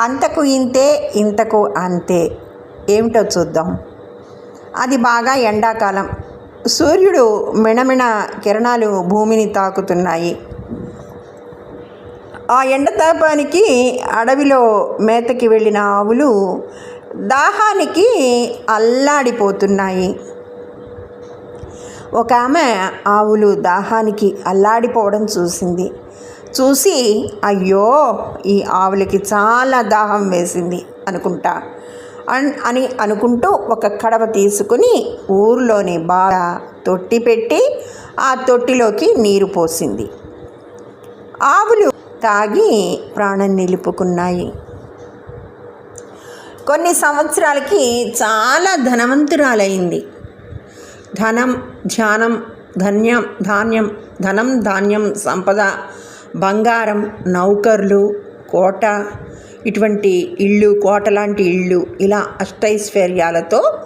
అంతకు ఇంతే ఇంతకు అంతే. ఏమిటో చూద్దాం. అది బాగా ఎండాకాలం. సూర్యుడు మిణమిణ కిరణాలు భూమిని తాకుతున్నాయి. ఆ ఎండతాపానికి అడవిలో మేతకి వెళ్ళిన ఆవులు దాహానికి అల్లాడిపోతున్నాయి. ఒక ఆమె ఆవులు దాహానికి అల్లాడిపోవడం చూసింది. చూసి అయ్యో ఈ ఆవులకి చాలా దాహం వేసింది అనుకుంటా. అన్ అని అనుకుంటూ ఒక కడవ తీసుకుని ఊర్లోని బాగా తొట్టి పెట్టి ఆ తొట్టిలోకి నీరు పోసింది. ఆవులు తాగి ప్రాణం నిలుపుకున్నాయి. కొన్ని సంవత్సరాలకి చాలా ధనవంతురాలైంది. ధనం ధ్యానం ధన్యం ధాన్యం ధనం ధాన్యం సంపద బంగారం నౌకర్లు కోట ఇటువంటి ఇళ్ళు కోట లాంటి ఇళ్ళు ఇలా అష్టైశ్వర్యాలతో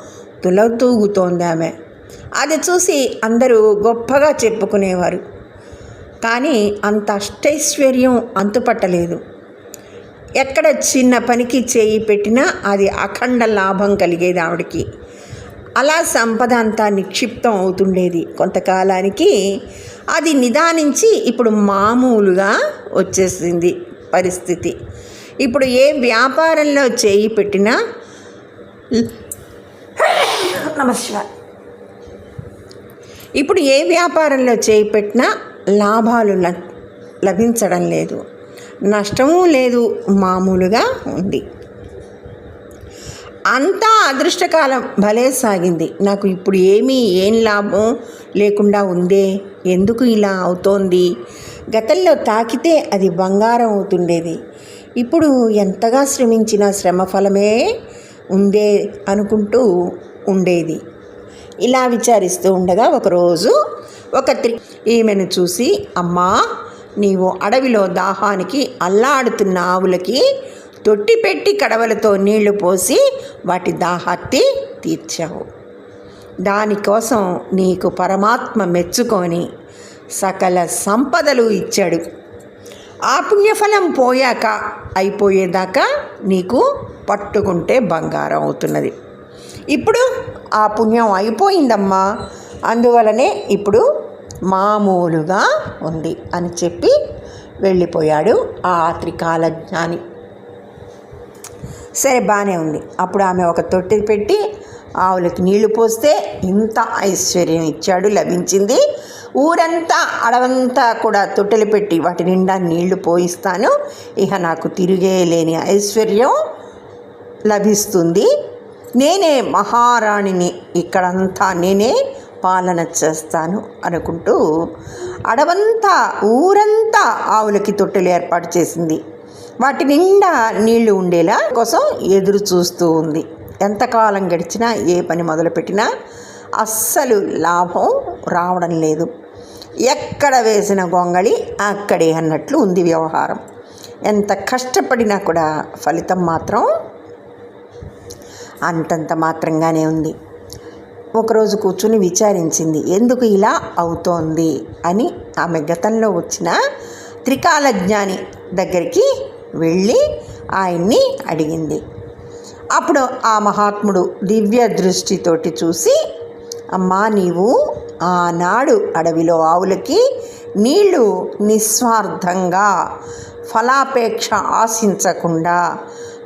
తులతూగుతోంది ఆమె. అది చూసి అందరూ గొప్పగా చెప్పుకునేవారు. కానీ అంత అష్టైశ్వర్యం అంతుపట్టలేదు. ఎక్కడ చిన్న పనికి చేయి పెట్టినా అది అఖండ లాభం కలిగేది ఆవిడకి. అలా సంపద అంతా నిక్షిప్తం అవుతుండేది. కొంతకాలానికి అది నిదానించి ఇప్పుడు మామూలుగా వచ్చేసింది పరిస్థితి. ఇప్పుడు ఏ వ్యాపారంలో చేయి పెట్టినా నమస్కారం. ఇప్పుడు ఏ వ్యాపారంలో చేయి పెట్టినా లాభాలు ల లభించడం లేదు. నష్టము లేదు మామూలుగా ఉంది. అంతా అదృష్టకాలం భలే సాగింది. నాకు ఇప్పుడు ఏమీ ఏం లాభం లేకుండా ఉందే? ఎందుకు ఇలా అవుతోంది? గతంలో తాకితే అది బంగారం అవుతుండేది. ఇప్పుడు ఎంతగా శ్రమించిన శ్రమ ఫలమే ఉందే అనుకుంటూ ఉండేది. ఇలా విచారిస్తూ ఉండగా ఒకరోజు ఒక త్రి ఈమెను చూసి అమ్మా నీవు అడవిలో దాహానికి అల్లాడుతున్న ఆవులకి తొట్టి పెట్టి కడవలతో నీళ్ళు పోసి వాటి దాహార్తి తీర్చావు. దానికోసం నీకు పరమాత్మ మెచ్చుకొని సకల సంపదలు ఇచ్చాడు. ఆ పుణ్యఫలం పోయాక అయిపోయేదాకా నీకు పట్టుకుంటే బంగారం అవుతున్నది. ఇప్పుడు ఆ పుణ్యం అయిపోయిందమ్మా. అందువలనే ఇప్పుడు మామూలుగా ఉంది అని చెప్పి వెళ్ళిపోయాడు ఆ త్రికాల జ్ఞాని సరే బాగానే ఉంది. అప్పుడు ఆమె ఒక తొట్టి పెట్టి ఆవులకి నీళ్ళు పోస్తే ఇంత ఐశ్వర్యం ఇచ్చాడు లభించింది. ఊరంతా అడవంతా కూడా తొట్టెలు పెట్టి వాటి నిండా నీళ్ళు పోయిస్తాను. ఇక నాకు తిరిగే లేని ఐశ్వర్యం లభిస్తుంది. నేనే మహారాణిని ఇక్కడంతా నేనే పాలన చేస్తాను అనుకుంటూ అడవంతా ఊరంతా ఆవులకి తొట్టెలు ఏర్పాటు చేసింది. వాటి నిండా నీళ్ళు ఉండేలా కోసం ఎదురు చూస్తూ ఉంది. ఎంతకాలం గడిచినా ఏ పని మొదలుపెట్టినా అస్సలు లాభం రావడం లేదు. ఎక్కడ వేసిన గొంగళి అక్కడే అన్నట్లు ఉంది వ్యవహారం. ఎంత కష్టపడినా కూడా ఫలితం మాత్రం అంతంత మాత్రంగానే ఉంది. ఒకరోజు కూర్చుని విచారించింది. ఎందుకు ఇలా అవుతోంది? అని ఆమె గతంలో వచ్చిన త్రికాల జ్ఞాని దగ్గరికి వెళ్ళి ఆయన్ని అడిగింది. అప్పుడు ఆ మహాత్ముడు దివ్య దృష్టితోటి చూసి అమ్మా నీవు ఆనాడు అడవిలో ఆవులకి నీళ్ళు నిస్వార్థంగా ఫలాపేక్ష ఆశించకుండా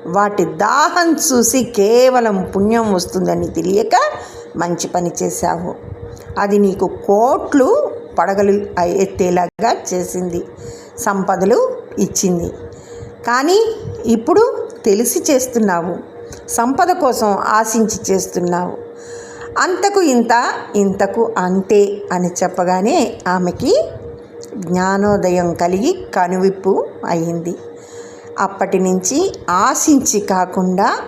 వాటి దాహం చూసి కేవలం పుణ్యం వస్తుందని తెలియక మంచి పని చేశావు. అది నీకు కోట్లు పడగలు ఎత్తేలాగా చేసింది సంపదలు ఇచ్చింది. కానీ ఇప్పుడు తెలిసి చేస్తున్నావు. సంపద కోసం ఆశించి చేస్తున్నావు. అంతకు ఇంత ఇంతకు అంతే అని చెప్పగానే ఆమెకి జ్ఞానోదయం కలిగి కనువిప్పు అయింది. అప్పటి నుంచి ఆశించి కాకుండా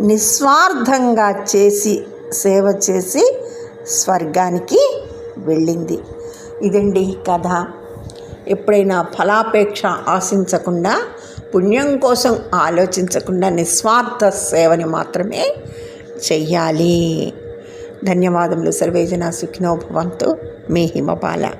నిస్వార్థంగా చేసి సేవ చేసి స్వర్గానికి వెళ్ళింది. ఇదండి కథ. ఎప్పుడైనా ఫలాపేక్ష ఆశించకుండా పుణ్యం కోసం ఆలోచించకుండా నిస్వార్థ సేవని మాత్రమే చెయ్యాలి. ధన్యవాదములు సర్వేజన సుఖినో భవంతు మీ హిమపాల.